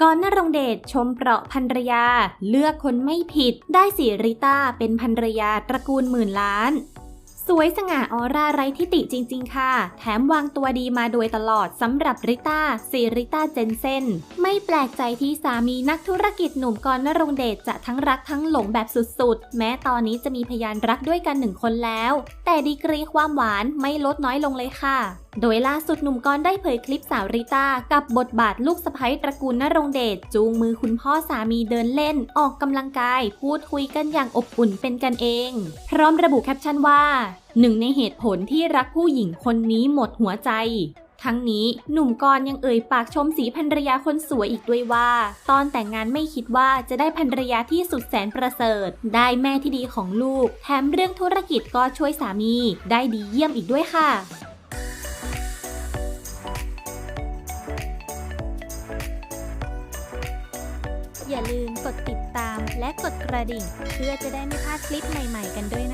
ก่อนนรงเดชชมเปราะภรรยา เลือกคนไม่ผิด ได้สีริต้าเป็นภรรยาตระกูลหมื่นล้าน สวยสง่าออร่าไร้ทิติจริง ๆ ค่ะ แถมวางตัวดีมาโดยตลอดสำหรับริต้าสิริต้าเจนเซนไม่แปลกใจที่สามีนักธุรกิจหนุ่มกรณรงเดชจะทั้งรักทั้งหลงแบบสุดๆ แม้ตอนนี้จะมีพยานรักด้วยกันหนึ่งคนแล้ว แต่ดีกรีความหวานไม่ลดน้อยลงเลยค่ะ โดยล่าสุดหนุ่มกรได้เผยคลิปสาวริต้ากับบทบาทลูกสะใภ้ตระกูลนรงเดชจูงมือคุณพ่อสามีเดินเล่น ออกกำลังกาย พูดคุยกันอย่างอบอุ่นเป็นกันเอง พร้อมระบุแคปชั่นว่า หนึ่งในเหตุผลที่รักผู้หญิงคนนี้หมดหัวใจ ทั้งนี้หนุ่มกรยังเอ่ยปากชมสีภรรยาคนสวยอีกด้วยว่า ตอนแต่งงานไม่คิดว่าจะได้ภรรยาที่สุดแสนประเสริฐ ได้แม่ที่ดีของลูก แถมเรื่องธุรกิจก็ช่วยสามี ได้ดีเยี่ยมอีกด้วยค่ะ อย่าลืมกดติดตามและกดกระดิ่ง เพื่อจะได้ไม่พลาดคลิปใหม่ ๆ กันด้วยนะ